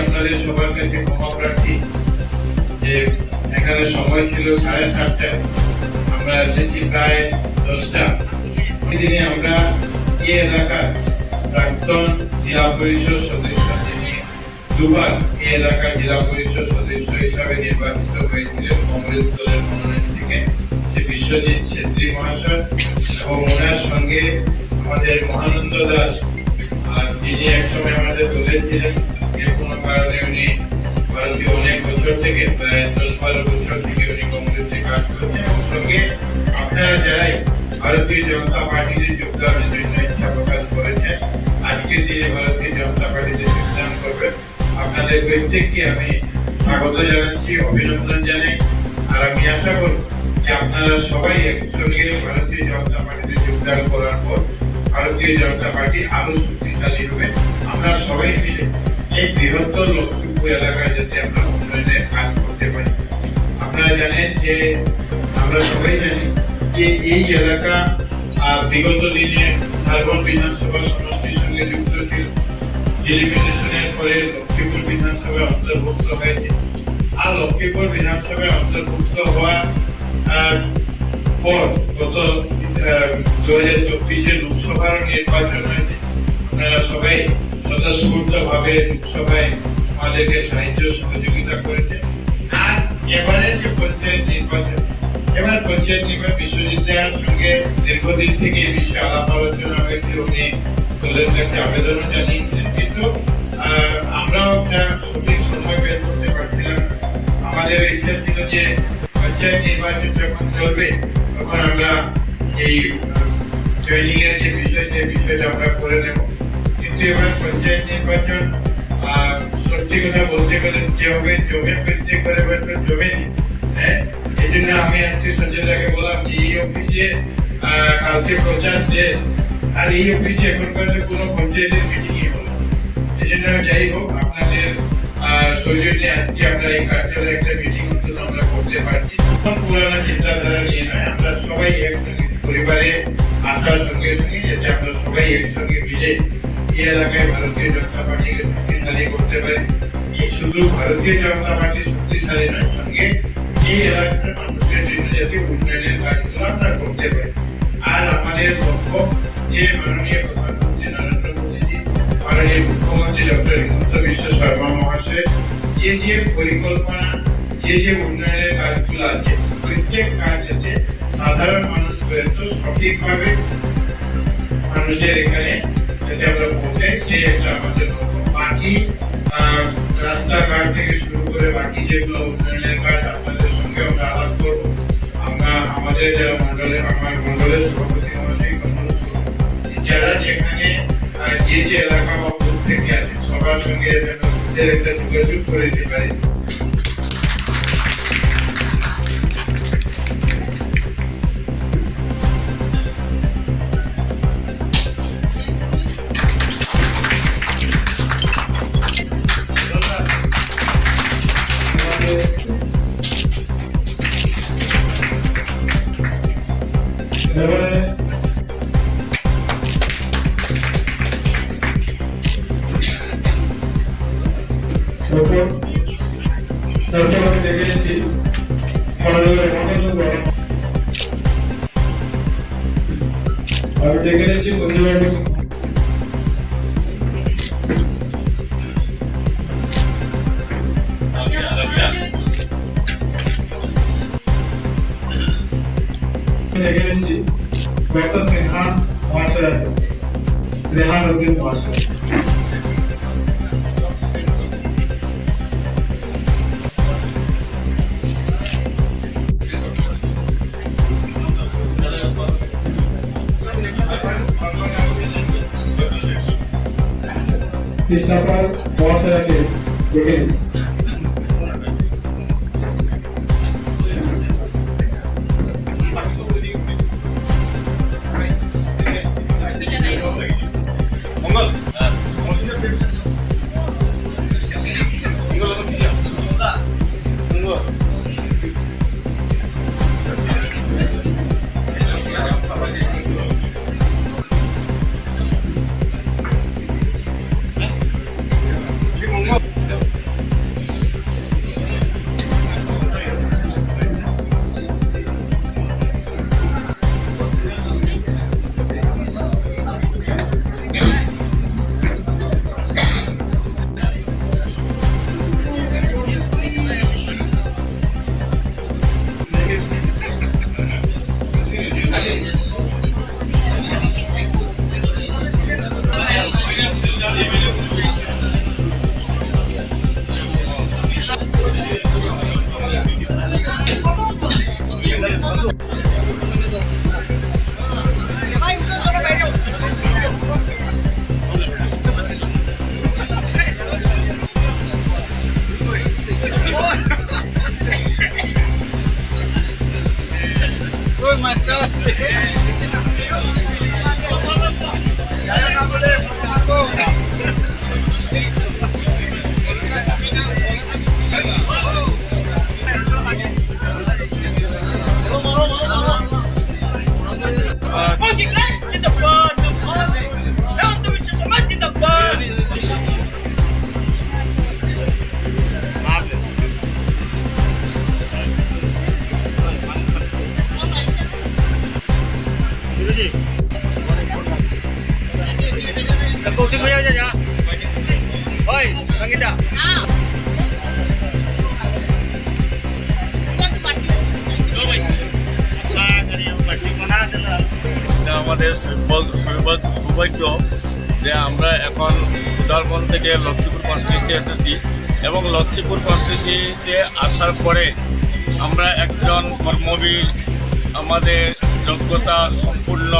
আপনাদের সবার কাছে ক্ষমা প্রার্থী যে এখানে সময় ছিল সাড়ে সাতটা আমরা এসেছি প্রায় দশটা। দিনে আমরা এই এলাকার প্রাক্তন জেলা পরিষদ সদস্য যিনি দুবার এই এলাকার জেলা পরিষদ সদস্য হিসাবে নির্বাচিত হয়েছিলেন কংগ্রেস দলের মনোনয়ন থেকে। সে বিশ্বজিৎ ছেত্রী মহাশয় এবং ওনার সঙ্গে আমাদের মহানন্দ দাস, আর তিনি একসময় আমাদের দলে ছিলেন কারণে উনি ভারতীয় অনেক বছর থেকে প্রায় দশ বারো বছর থেকে উনি কংগ্রেসে কাজ করছেন এবং সঙ্গে আপনারা যারাই ভারতীয় জনতা পার্টিতে যোগদানের জন্য ইচ্ছা প্রকাশ করেছেন আজকের দিনে ভারতীয় জনতা পার্টিতে যোগদান করবেন আপনাদের প্রত্যেককে আমি স্বাগত জানাচ্ছি অভিনন্দন জানাই আর আমি আশা করব যে আপনারা সবাই একসঙ্গে ভারতীয় জনতা পার্টিতে যোগদান করার পর ভারতীয় জনতা পার্টি আরও শক্তিশালী হবে। আমরা সবাই মিলে এই বৃহত্তর লক্ষ্মীপুর এলাকায় যাতে আমরা উন্নয়নের কাজ করতে পারি। আপনারা জানেন যে আমরা সবাই জানি যে এই এলাকা বিগত দিনে ঝাড়খণ্ড বিধানসভা সমষ্টির সঙ্গে যুক্ত ছিল। ডেলিমিটেশনের পরে লক্ষ্মীপুর বিধানসভায় অন্তর্ভুক্ত হয়েছে। আর লক্ষ্মীপুর বিধানসভায় অন্তর্ভুক্ত হওয়া পর গত দু হাজার চব্বিশে লোকসভার নির্বাচন হয়েছে। আপনারা সবাই স্বতঃস্ফূর্ত ভাবে লোকসভায় আমাদেরকে সাহায্য সহযোগিতা করেছে। আর এবারে যে পঞ্চায়েত নির্বাচন, এবার পঞ্চায়েত নির্বাচন বিশ্বজিৎ সঙ্গে দীর্ঘদিন থেকে এই আলাপ আলোচনা হয়েছে, উনি দলের কাছে আবেদনও জানিয়েছিলেন কিন্তু আমরাও একটা সঠিক সময় বের করতে পারছিলাম আমাদের ইচ্ছা ছিল যে পঞ্চায়েত নির্বাচন যখন চলবে, তখন আমরা এই ট্রেনিং এর যে বিষয়, সেই বিষয়টা আমরা করে নেব। কিন্তু এবার পঞ্চায়েত নির্বাচন সত্যি কথা বলতে গেলে যেভাবে জমে বৃদ্ধি করে বছর জমে হ্যাঁ এই জন্য আমি আজকে সঞ্জয়দাকে বললাম যে এই অফিসে কালকে প্রচার শেষ, আর এই অফিসে এখন পর্যন্ত কোনো পঞ্চায়েতের মিটিংই হলো। এই জন্য যাই হোক, আপনাদের সৌজন্যে আজকে আমরা এই কার্যালয়ে একটা মিটিং আমরা করতে পারছি পুরানো চিন্তাধারা নিয়ে এলাকায় ভারতীয় জনতা পার্টিকে শক্তিশালী করতে পারি। এই শুধু ভারতীয় জনতা পার্টি শক্তিশালী নয়, সঙ্গে এই এলাকার মানুষের যাতে উন্নয়নের কাজগুলো আমরা করতে পারি। আর আমাদের লক্ষ্য যে মাননীয় প্রধানমন্ত্রী নরেন্দ্র মোদীজি, মাননীয় মুখ্যমন্ত্রী ডক্টর হিমন্ত বিশ্ব শর্মা মহাশয়, যে যে পরিকল্পনা, যে যে উন্নয়নের কাজগুলো আছে, প্রত্যেক কাজ যাতে সাধারণ মানুষ পর্যন্ত সঠিকভাবে মানুষের এখানে আহ, রাস্তাঘাট থেকে শুরু করে বাকি যেগুলো উন্নয়নের কাজ আপনাদের সঙ্গে আমরা আলাপ করব। আমরা আমাদের মন্ডলের আমার মন্ডলের সভাপতি যারা যেখানে যে যে এলাকা বা বুথ থেকে আছে সবার সঙ্গে বুথের একটা যোগাযোগ করে দিতে পারি। এবারে তারপর তারপর আমি দেখে নিচ্ছি মাননীয় মহানন্দ আমি দেখে নিচ্ছি বন্ধুবাবু দেখে रेहान मॉइस्चर रेहान रोगी moisture Krishna Pal, Water and Proteins. আমাদের সৌভাগ্য যে আমরা এখন উদারবন থেকে লক্ষ্মীপুর কনস্টিটিউন্সি এসেছি এবং লক্ষ্মীপুর কনস্টিটিউন্সিতে আসার পরে আমরা একজন কর্মবীর, আমাদের যোগ্যতা সম্পূর্ণ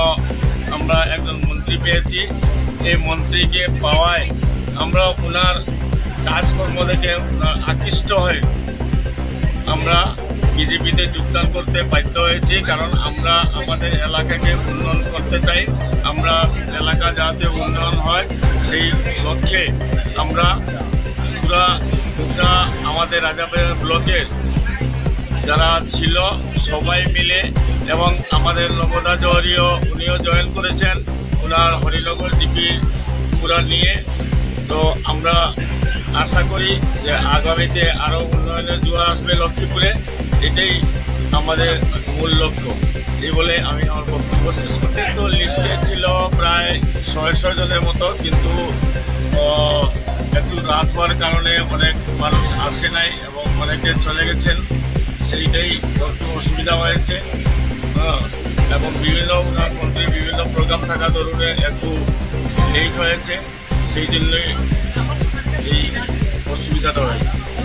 আমরা একজন মন্ত্রী পেয়েছি। এই মন্ত্রীকে পাওয়ায় আমরা ওনার কাজকর্ম দেখে আকৃষ্ট হয়ে আমরা বিজেপিতে যোগদান করতে বাধ্য হয়েছি, কারণ আমরা আমাদের এলাকাকে উন্নয়ন করতে চাই। আমরা এলাকা যাতে উন্নয়ন হয়, সেই লক্ষ্যে আমরা পুরা গোটা আমাদের রাজাবাড়ি ব্লকের যারা ছিল সবাই মিলে এবং আমাদের নবদা জহরিও উনিও জয়েন করেছেন, ওনার হরিনগর ডিপি পুরা নিয়ে। তো আমরা আশা করি যে আগামীতে আরও উন্নয়নের জোয়ার আসবে লক্ষ্মীপুরে। এটাই আমাদের মূল লক্ষ্য। এই বলে আমি আমার বক্তব্য শেষ করতে তো লিস্টে ছিল প্রায় ছয়শো জনের মতো কিন্তু একটু রাত হওয়ার কারণে অনেক মানুষ আসে নাই এবং অনেকে চলে গেছেন। সেইটাই একটু অসুবিধা হয়েছে। হ্যাঁ, এবং বিভিন্ন ওনার মন্ত্রীর বিভিন্ন প্রোগ্রাম থাকা দরুনে একটু লেট হয়েছে। সেই জন্যই এই অসুবিধাটা হয়েছে